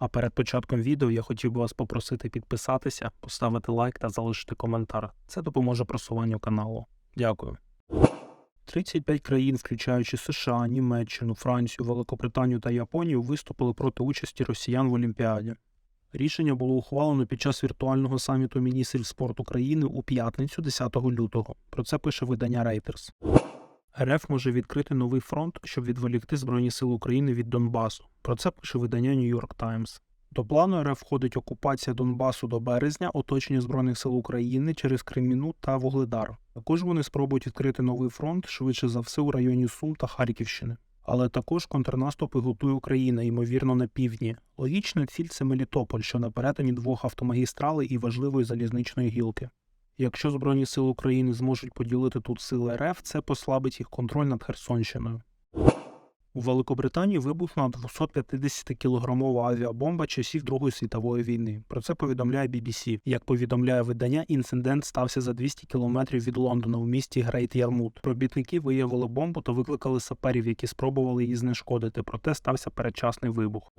А перед початком відео я хотів би вас попросити підписатися, поставити лайк та залишити коментар. Це допоможе просуванню каналу. Дякую. 35 країн, включаючи США, Німеччину, Францію, Великобританію та Японію, виступили проти участі росіян в Олімпіаді. Рішення було ухвалено під час віртуального саміту міністрів спорту країни у п'ятницю 10 лютого. Про це пише видання Reuters. РФ може відкрити новий фронт, щоб відволікти Збройні сили України від Донбасу. Про це пише видання New York Times. До плану РФ входить окупація Донбасу до березня, оточення Збройних сил України через Креміну та Вугледар. Також вони спробують відкрити новий фронт швидше за все у районі Сум та Харківщини. Але також контрнаступи готує Україна, ймовірно, на півдні. Логічна ціль це Мелітополь, що на перетині двох автомагістралей і важливої залізничної гілки. Якщо Збройні сили України зможуть поділити тут сили РФ, це послабить їх контроль над Херсонщиною. У Великобританії вибухнула 250-кілограмова авіабомба часів Другої світової війни. Про це повідомляє BBC. Як повідомляє видання, інцидент стався за 200 кілометрів від Лондона в місті Грейт Ярмут. Робітники виявили бомбу та викликали саперів, які спробували її знешкодити. Проте стався передчасний вибух.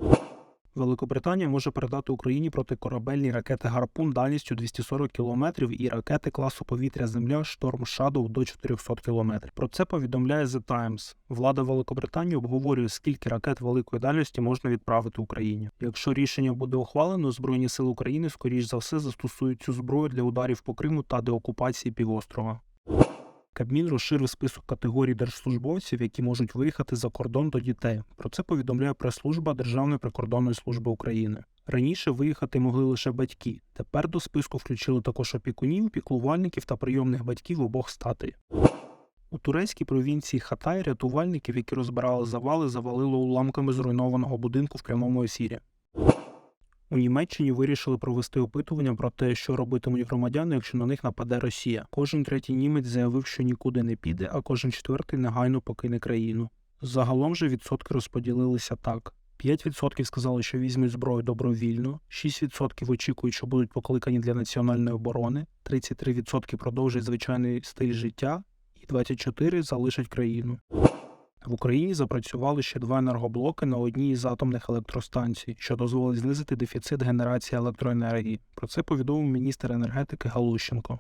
Великобританія може передати Україні протикорабельні ракети Гарпун дальністю 240 км і ракети класу повітря Земля Шторм Shadow до 400 км. Про це повідомляє The Times. Влада Великобританії обговорює, скільки ракет великої дальності можна відправити Україні. Якщо рішення буде ухвалено, Збройні сили України скоріш за все застосують цю зброю для ударів по Криму та деокупації півострова. Кабмін розширив список категорій держслужбовців, які можуть виїхати за кордон до дітей. Про це повідомляє прес-служба Державної прикордонної служби України. Раніше виїхати могли лише батьки. Тепер до списку включили також опікунів, піклувальників та прийомних батьків обох статей. У турецькій провінції Хатай рятувальників, які розбирали завали, завалило уламками зруйнованого будинку в прямому ефірі. У Німеччині вирішили провести опитування про те, що робитимуть громадяни, якщо на них нападе Росія. Кожен третій німець заявив, що нікуди не піде, а кожен четвертий негайно покине країну. Загалом же відсотки розподілилися так: 5% сказали, що візьмуть зброю добровільно, 6% очікують, що будуть покликані для національної оборони, 33% продовжать звичайний стиль життя, і 24% залишать країну. В Україні запрацювали ще два енергоблоки на одній із атомних електростанцій, що дозволить знизити дефіцит генерації електроенергії. Про це повідомив міністр енергетики Галущенко.